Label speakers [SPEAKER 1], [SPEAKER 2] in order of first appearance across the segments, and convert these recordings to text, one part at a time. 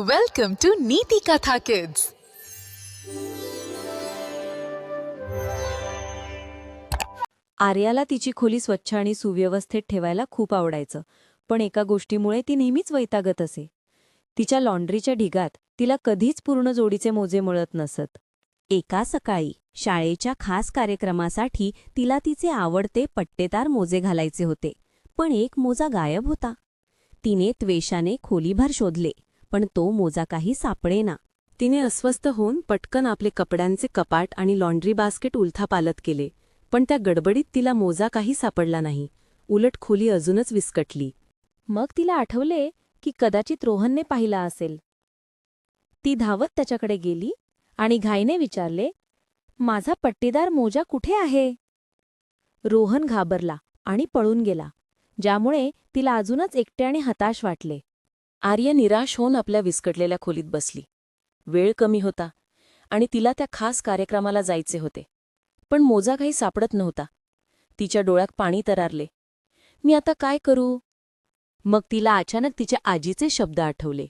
[SPEAKER 1] Welcome to नीति कथा kids
[SPEAKER 2] आर्याला तिची खोली स्वच्छ आणि सुव्यवस्थेत ठेवायला खूप आवडायचं पण एका गोष्टीमुळे ती नेहमीच वैतागत असे. तिच्या लॉन्ड्रीच्या ढिगात तिला कधीच पूर्ण जोडीचे मोजे मिळत नसत. एका सकाळी शाळेच्या खास कार्यक्रमासाठी तिला तिचे आवडते पट्टेदार मोजे घालायचे होते पण एक मोजा गायब होता. तिने त्वेषाने खोलीभर शोधले. पण तो मोजा काही सापडेना. तिने अस्वस्थ होऊन पटकन आपले कपड्यांचे कपाट आणि लॉन्ड्री बास्केट उलथापालत केले पण त्या गडबडीत तिला मोजा काही सापडला नाही. उलट खोली अजूनच विस्कटली. मग तिला आठवले की कदाचित रोहनने पाहिला असेल. ती धावत त्याच्याकडे गेली आणि घाईने विचारले माझा पट्टीदार मोजा कुठे आहे? रोहन घाबरला आणि पळून गेला ज्यामुळे तिला अजूनच एकटे आणि हताश वाटले. आर्य निराश होऊन आपल्या विस्कटलेल्या खोलीत बसली. वेळ कमी होता आणि तिला त्या खास कार्यक्रमाला जायचे होते. पण मोजा काही सापडत नव्हता. तिच्या डोळ्यात पाणी तरारले. मी आता काय करू? मग तिला अचानक तिच्या आजीचे शब्द आठवले.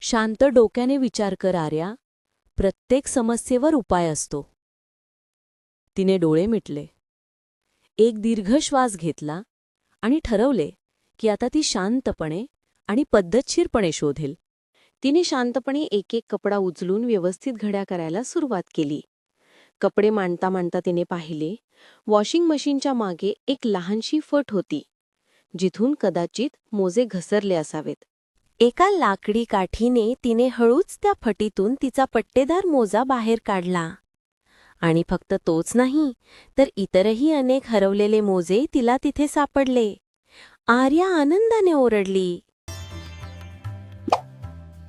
[SPEAKER 2] शांत डोक्याने विचार कर आर्या. प्रत्येक समस्येवर उपाय असतो. तिने डोळे मिटले. एक दीर्घ श्वास घेतला आणि ठरवले की आता ती शांतपणे आणि पद्धतशीरपणे शोधेल. तिने शांतपणे एक एक कपडा उचलून व्यवस्थित घड्या करायला सुरुवात केली. कपडे मांडता मांडता तिने पाहिले वॉशिंग मशीनच्या मागे एक लहानशी फट होती जिथून कदाचित मोजे घसरले असावेत. एका लाकडी काठीने तिने हळूच त्या फटीतून तिचा पट्टेदार मोजा बाहेर काढला. आणि फक्त तोच नाही तर इतरही अनेक हरवलेले मोजे तिला तिथे सापडले. आर्या आनंदाने ओरडली